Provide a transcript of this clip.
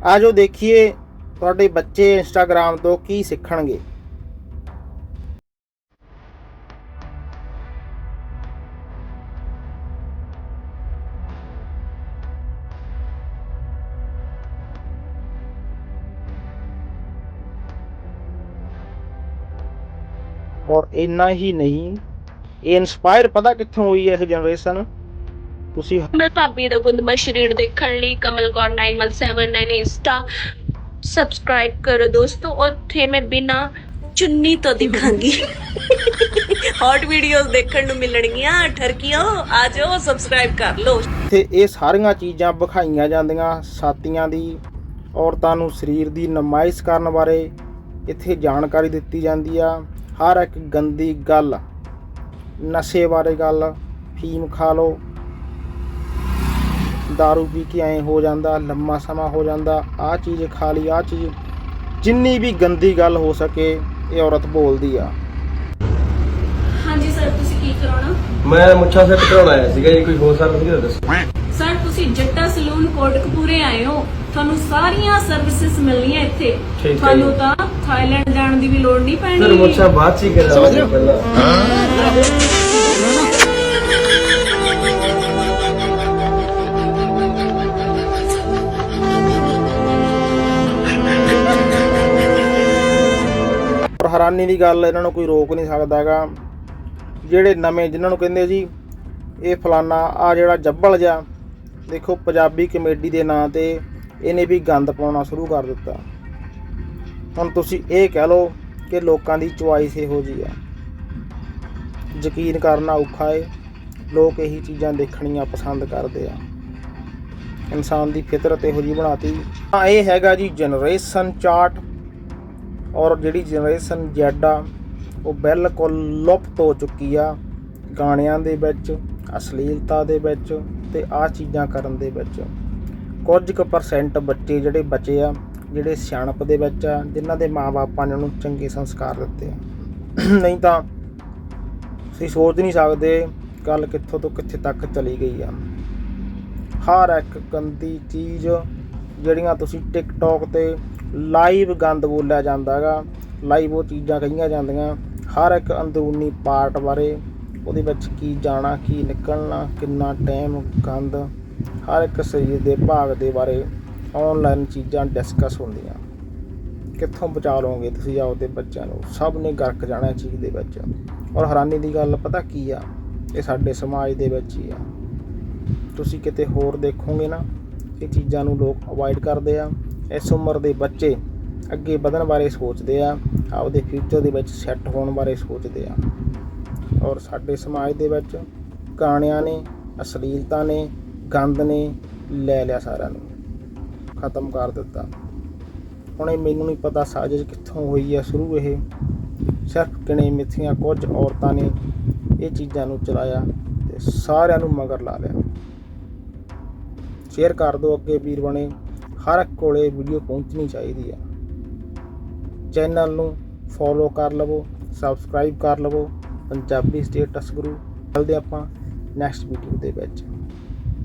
ਆਜੋ ਦੇਖੀਏ ਤੁਹਾਡੇ ਬੱਚੇ ਇੰਸਟਾਗ੍ਰam ਤੋਂ ਕੀ ਸਿੱਖਣਗੇ ਔਰ ਇੰਨਾ ਹੀ ਨਹੀਂ ਇਹ ਇਨਸਪਾਇਰ ਪਤਾ ਕਿੱਥੋਂ ਹੋਈ ਹੈ ਇਹ ਜਨਰੇਸ਼ਨ ਤੁਸੀਂ ਮੈਂ ਭਾਬੀ ਦਾ ਗੁੰਦਮਾ ਸ਼ਰੀਰ ਦੇਖਣ ਲਈ ਕਮਲ ਕੌਰ 9179 ਇੰਸਟਾ ਸਬਸਕ੍ਰਾਈਬ ਕਰੋ ਦੋਸਤੋ ਉੱਥੇ ਮੈਂ ਬਿਨਾ ਚੁੰਨੀ ਤੋਂ ਦਿਖਾਂਗੀ। ਹੌਟ ਵੀਡੀਓਜ਼ ਦੇਖਣ ਨੂੰ ਮਿਲਣਗੀਆਂ ਠਰਕੀਓ ਆ ਜਾਓ ਸਬਸਕ੍ਰਾਈਬ ਕਰ ਲਓ। ਇੱਥੇ ਇਹ ਸਾਰੀਆਂ ਚੀਜ਼ਾਂ ਵਿਖਾਈਆਂ ਜਾਂਦੀਆਂ ਸਾਤੀਆਂ ਦੀ ਔਰਤਾਂ ਨੂੰ ਸਰੀਰ ਦੀ ਨਮਾਇਸ਼ ਕਰਨ ਬਾਰੇ ਇੱਥੇ ਜਾਣਕਾਰੀ ਦਿੱਤੀ ਜਾਂਦੀ ਆ। ਹਰ ਇੱਕ ਗੰਦੀ ਗੱਲ ਨਸ਼ੇ ਬਾਰੇ ਗੱਲ ਫੀਮ ਖਾ ਲਓ। दारू ਪੀ ਕੇ ਐ ਹੋ ਜਾਂਦਾ ਲੰਮਾ ਸਮਾਂ ਹੋ ਜਾਂਦਾ ਆਹ ਚੀਜ਼ ਖਾ ਲਈ ਆਹ ਚੀਜ਼ ਜਿੰਨੀ ਵੀ ਗੰਦੀ ਗੱਲ ਹੋ ਸਕੇ ਇਹ ਔਰਤ ਬੋਲਦੀ ਆ ਹਾਂਜੀ ਸਰ ਤੁਸੀਂ ਕੀ ਕਰਾਉਣਾ ਮੈਂ ਮੁੱਛਾਂ ਸੈੱਟ ਕਰਾਉਣ ਆਇਆ ਸੀਗਾ ਜੀ ਕੋਈ ਹੋਰ ਸਰਵਿਸ ਨਹੀਂ ਦੱਸੋ ਸਰ ਤੁਸੀਂ ਜੱਟਾ ਸਲੂਨ ਕੋਟਕਪੂਰੇ ਆਏ ਹੋ ਤੁਹਾਨੂੰ ਸਾਰੀਆਂ ਸਰਵਿਸਿਜ਼ ਮਿਲਣੀਆਂ ਇੱਥੇ ਹੈ ਤੁਹਾਨੂੰ ਜੀ। ਤਾਂ ਥਾਈਲੈਂਡ ਜਾਣ ਦੀ ਵੀ ਲੋੜ ਨਹੀਂ ਸਰ ਪੈਣੀ ਮੁੱਛਾਂ ਬਾਅਦ ਚ ਹੀ ਕਰਾਂਗੇ ਪਹਿਲਾਂ ਹੈਰਾਨੀ ਦੀ ਗੱਲ, ਇਹਨਾਂ ਨੂੰ ਕੋਈ ਰੋਕ ਨਹੀਂ ਸਕਦਾ ਸਕਦਾਗਾ ਜਿਹੜੇ ਨਵੇਂ ਜਿਨ੍ਹਾਂ ਨੂੰ ਕਹਿੰਦੇ ਜੀ, ਇਹ ਫਲਾਨਾ, ਆ ਜਿਹੜਾ ਜੱਬਲ ਜਾ ਦੇਖੋ ਪੰਜਾਬੀ ਕਮੇਡੀ ਦੇ ਨਾਂ ਤੇ ਇਹਨੇ ਵੀ ਗੰਦ ਪਾਉਣਾ ਸ਼ੁਰੂ ਕਰ ਦਿੱਤਾ। ਹੁਣ ਤੁਸੀਂ ਇਹ ਕਹਿ ਲਓ ਕਿ ਲੋਕਾਂ ਦੀ ਚੁਆਇਸ ਇਹੋ ਜੀ ਆ। ਯਕੀਨ ਕਰਨਾ ਔਖਾ ਏ, ਲੋਕ ਇਹੀ ਚੀਜ਼ਾਂ ਦੇਖਣੀਆਂ ਪਸੰਦ ਕਰਦੇ ਆ। ਇਨਸਾਨ ਦੀ ਫਿਤਰਤ ਇਹੋ ਜੀ ਬਣਾਤੀ। ਤਾਂ ਇਹ ਹੈਗਾ ਜੀ ਜਨਰੇਸ਼ਨ ਚਾਰਟ ਔਰ ਜਿਹੜੀ ਜਨਰੇਸ਼ਨ Z ਆ, ਉਹ ਬਿਲਕੁਲ ਲੁਪਤ ਹੋ ਚੁੱਕੀ ਆ ਗਾਣਿਆਂ ਦੇ ਵਿੱਚ, ਅਸ਼ਲੀਲਤਾ ਦੇ ਵਿੱਚ ਤੇ ਆ ਚੀਜ਼ਾਂ ਕਰਨ ਦੇ ਵਿੱਚ। ਕੁਝ ਕੁ ਪਰਸੈਂਟ ਬੱਚੇ ਜਿਹੜੇ ਬਚੇ ਆ, ਜਿਹੜੇ ਸਿਆਣਪ ਦੇ ਵਿੱਚ ਆ, ਜਿਨ੍ਹਾਂ ਦੇ ਮਾਪਿਆਂ ਨੇ ਉਹਨੂੰ ਚੰਗੇ ਸੰਸਕਾਰ ਦਿੱਤੇ ਆ। ਨਹੀਂ ਤਾਂ ਤੁਸੀਂ ਸੋਚ ਨਹੀਂ ਸਕਦੇ ਗੱਲ ਕਿੱਥੋਂ ਤੋਂ ਕਿੱਥੇ ਤੱਕ ਚਲੀ ਗਈ ਆ। ਹਰ ਇੱਕ ਗੰਦੀ ਚੀਜ਼ ਜਿਹੜੀਆਂ ਤੁਸੀਂ ਟਿਕਟੌਕ ਤੇ ਲਾਈਵ ਗੰਦ ਬੋਲਿਆ ਜਾਂਦਾ ਹੈਗਾ। ਲਾਈਵ ਉਹ ਚੀਜ਼ਾਂ ਕਹੀਆਂ ਜਾਂਦੀਆਂ। ਹਰ ਇੱਕ ਅੰਦਰੂਨੀ ਪਾਰਟ ਬਾਰੇ ਉਹਦੇ ਵਿੱਚ ਕੀ ਜਾਣਾ, ਕੀ ਨਿਕਲਣਾ, ਕਿੰਨਾ ਟਾਈਮ ਗੰਦ, ਹਰ ਇੱਕ ਸਰੀਰ ਦੇ ਭਾਗ ਦੇ ਬਾਰੇ ਆਨਲਾਈਨ ਚੀਜ਼ਾਂ ਡਿਸਕਸ ਹੁੰਦੀਆਂ। ਕਿੱਥੋਂ ਬਚਾ ਲਓਗੇ ਤੁਸੀਂ ਆਪਦੇ ਬੱਚਿਆਂ ਨੂੰ? ਸਭ ਨੇ ਗਰਕ ਜਾਣਾ ਚੀਜ਼ ਦੇ ਵਿੱਚ। ਔਰ ਹੈਰਾਨੀ ਦੀ ਗੱਲ ਪਤਾ ਕੀ ਆ? ਇਹ ਸਾਡੇ ਸਮਾਜ ਦੇ ਵਿੱਚ ਹੀ ਆ। ਤੁਸੀਂ ਕਿਤੇ ਹੋਰ ਦੇਖੋਗੇ ਨਾ, ਇਹ ਚੀਜ਼ਾਂ ਨੂੰ ਲੋਕ ਅਵੋਇਡ ਕਰਦੇ ਆ। ਇਸ ਉਮਰ ਦੇ ਬੱਚੇ ਅੱਗੇ ਵਧਣ ਬਾਰੇ ਸੋਚਦੇ ਆ, ਆਪਦੇ ਫਿਊਚਰ ਦੇ ਵਿੱਚ ਸੈੱਟ ਹੋਣ ਬਾਰੇ ਸੋਚਦੇ ਆ। ਔਰ ਸਾਡੇ ਸਮਾਜ ਦੇ ਵਿੱਚ ਗਾਣਿਆਂ ਨੇ, ਅਸ਼ਲੀਲਤਾ ਨੇ, ਗੰਦ ਨੇ ਲੈ ਲਿਆ ਸਾਰਿਆਂ ਨੂੰ। ਖਤਮ ਕਰ ਦਿੱਤਾ। ਹੁਣ ਇਹ ਮੈਨੂੰ ਨਹੀਂ ਪਤਾ ਸਾਜ਼ਿਸ਼ ਕਿੱਥੋਂ ਹੋਈ ਹੈ ਸ਼ੁਰੂ ਇਹ। ਸਿਰਫ ਕਿਣੇ ਮਿੱਥੀਆਂ ਕੁਝ ਔਰਤਾਂ ਨੇ ਇਹ ਚੀਜ਼ਾਂ ਨੂੰ ਚਲਾਇਆ ਤੇ ਸਾਰਿਆਂ ਨੂੰ ਮਗਰ ਲਾ ਲਿਆ। ਸ਼ੇਅਰ ਕਰ ਦਿਓ ਅੱਗੇ ਵੀਰ ਬਣੇ। ਹਰ ਇੱਕ ਕੋਲੇ ਵੀਡੀਓ ਪਹੁੰਚਣੀ ਚਾਹੀਦੀ ਆ। ਚੈਨਲ ਨੂੰ ਫੋਲੋ ਕਰ ਲਵੋ ਸਬਸਕ੍ਰਾਈਬ ਕਰ ਲਵੋ, ਪੰਜਾਬੀ ਸਟੇਟਸ ਗੁਰੂ। ਚੱਲਦੇ ਆਪਾਂ ਨੈਕਸਟ ਵੀਡੀਓ ਦੇ ਵਿੱਚ।